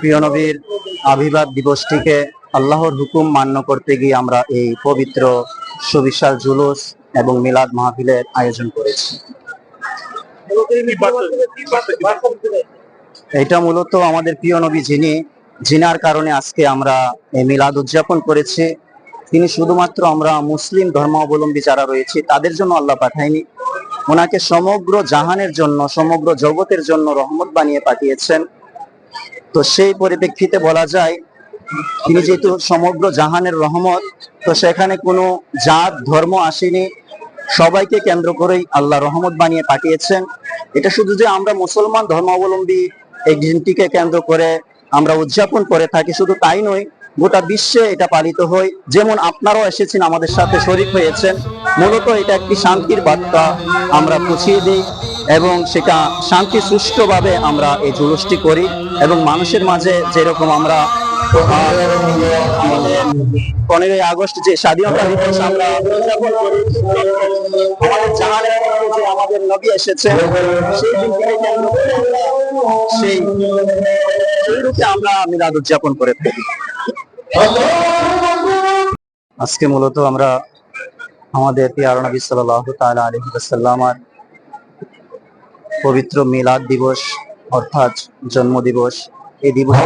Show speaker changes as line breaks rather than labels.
প্রিয় নবীর আবির্ভাব দিবসটিকে আল্লাহর হুকুম মান্য করতে গিয়ে আমরা এই পবিত্র সুবিশাল জুলুস এবং মিলাদ মাহফিলের আয়োজন করেছি। এটা মূলত আমাদের প্রিয় নবী যিনি জিনার কারণে আজকে আমরা এই মিলাদ উদযাপন করেছি। তিনি শুধুমাত্র আমরা মুসলিম ধর্মাবলম্বী যারা রয়েছে, তাদের জন্য আল্লাহ পাঠায়নি। ওনাকে সমগ্র জাহানের জন্য, সমগ্র জগতের জন্য রহমত বানিয়ে পাঠিয়েছেন। তো সেই পরিপ্রেক্ষিতে বলা যায়, তিনি যেহেতু সমগ্র জাহানের রহমত, তো সেখানে কোনো জাত, ধর্ম আসেনি। সবাইকে কেন্দ্র করেই আল্লাহ রহমত বানিয়ে পাঠিয়েছেন। এটা শুধু যে আমরা মুসলমান ধর্মাবলম্বী এই দিনটিকে কেন্দ্র করে আমরা উদযাপন করে থাকি, শুধু তাই নয়, গোটা বিশ্বে এটা পালিত হয়। যেমন আপনারাও এসেছেন আমাদের সাথে শরীক হয়েছেন। মূলত এটা একটি শান্তির বার্তা আমরা পৌঁছিয়ে দিই। এবং সেটা শান্তি সুষ্ঠুভাবে আমরা এই জুলুসটি করি এবং মানুষের মাঝে যেরকম আমরা পনেরোই আগস্ট যে স্বাধীনতা দিবস আমরা আমাদের নবী এসেছে, সেই সেই রূপে আমরা মিলাদ উদযাপন করে থাকি। আজকে মূলত আমরা আমাদের পিয়ার নবী সাল্লাল্লাহু তাআলা আলাইহি ওয়াসাল্লামার পবিত্র মিলাদ দিবস অর্থাৎ জন্ম দিবস এই দিবস